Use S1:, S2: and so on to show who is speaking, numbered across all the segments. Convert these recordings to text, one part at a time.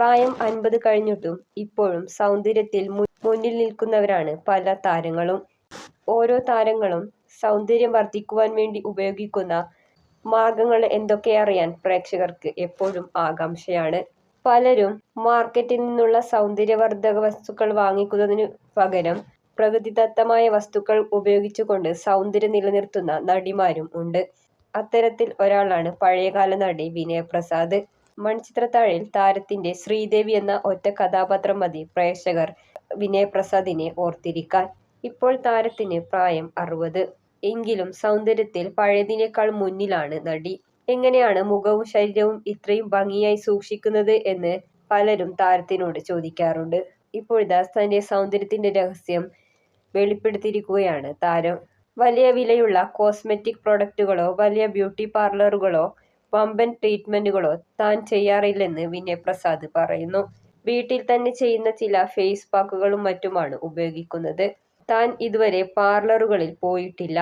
S1: പ്രായം അൻപത് കഴിഞ്ഞിട്ടും ഇപ്പോഴും സൗന്ദര്യത്തിൽ മുന്നിൽ നിൽക്കുന്നവരാണ് പല താരങ്ങളും. ഓരോ താരങ്ങളും സൗന്ദര്യം വർദ്ധിക്കുവാൻ വേണ്ടി ഉപയോഗിക്കുന്ന മാർഗങ്ങൾ എന്തൊക്കെയറിയാൻ പ്രേക്ഷകർക്ക് എപ്പോഴും ആകാംക്ഷയാണ്. പലരും മാർക്കറ്റിൽ നിന്നുള്ള സൗന്ദര്യവർദ്ധക വസ്തുക്കൾ വാങ്ങിക്കുന്നതിനു പകരം പ്രകൃതിദത്തമായ വസ്തുക്കൾ ഉപയോഗിച്ചുകൊണ്ട് സൗന്ദര്യം നിലനിർത്തുന്ന നടിമാരും ഉണ്ട്. അത്തരത്തിൽ ഒരാളാണ് പഴയകാല നടി വിനയ പ്രസാദ്. മണിച്ചിത്രത്താഴിൽ താരത്തിന്റെ ശ്രീദേവി എന്ന ഒറ്റ കഥാപാത്രം മതി പ്രേക്ഷകർ വിനയപ്രസാദിനെ ഓർത്തിരിക്കാൻ. ഇപ്പോൾ താരത്തിന് പ്രായം അറുപത്. എങ്കിലും സൗന്ദര്യത്തിൽ പഴയതിനേക്കാൾ മുന്നിലാണ് നടി. എങ്ങനെയാണ് മുഖവും ശരീരവും ഇത്രയും ഭംഗിയായി സൂക്ഷിക്കുന്നത് എന്ന് പലരും താരത്തിനോട് ചോദിക്കാറുണ്ട്. ഇപ്പോഴിതാ തന്റെ സൗന്ദര്യത്തിന്റെ രഹസ്യം വെളിപ്പെടുത്തിയിരിക്കുകയാണ് താരം. വലിയ വിലയുള്ള കോസ്മെറ്റിക് പ്രോഡക്റ്റുകളോ വലിയ ബ്യൂട്ടി പാർലറുകളോ വമ്പൻ ട്രീറ്റ്മെന്റുകളോ താൻ ചെയ്യാറില്ലെന്ന് വിനയ് പ്രസാദ് പറയുന്നു. വീട്ടിൽ തന്നെ ചെയ്യുന്ന ചില ഫേസ് പാക്കുകളും മറ്റുമാണ് ഉപയോഗിക്കുന്നത്. താൻ ഇതുവരെ പാർലറുകളിൽ പോയിട്ടില്ല.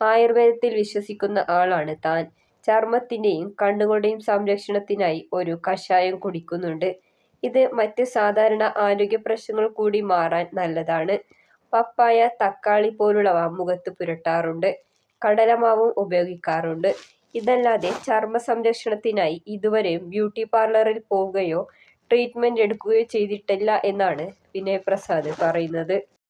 S1: ആയുർവേദത്തിൽ വിശ്വസിക്കുന്ന ആളാണ് താൻ. ചർമ്മത്തിന്റെയും കണ്ണുകളുടെയും സംരക്ഷണത്തിനായി ഒരു കഷായം കുടിക്കുന്നുണ്ട്. ഇത് മറ്റ് സാധാരണ ആരോഗ്യ പ്രശ്നങ്ങൾ കൂടി മാറാൻ നല്ലതാണ്. പപ്പായ, തക്കാളി പോലുള്ളവ മുഖത്ത് പുരട്ടാറുണ്ട്. കടലമാവും ഉപയോഗിക്കാറുണ്ട്. ഇതല്ലാതെ ചർമ്മ സംരക്ഷണത്തിനായി ഇതുവരെയും ബ്യൂട്ടി പാർലറിൽ പോവുകയോ ട്രീറ്റ്മെന്റ് എടുക്കുകയോ ചെയ്തിട്ടില്ല എന്നാണ് വിനയ് പ്രസാദ് പറയുന്നത്.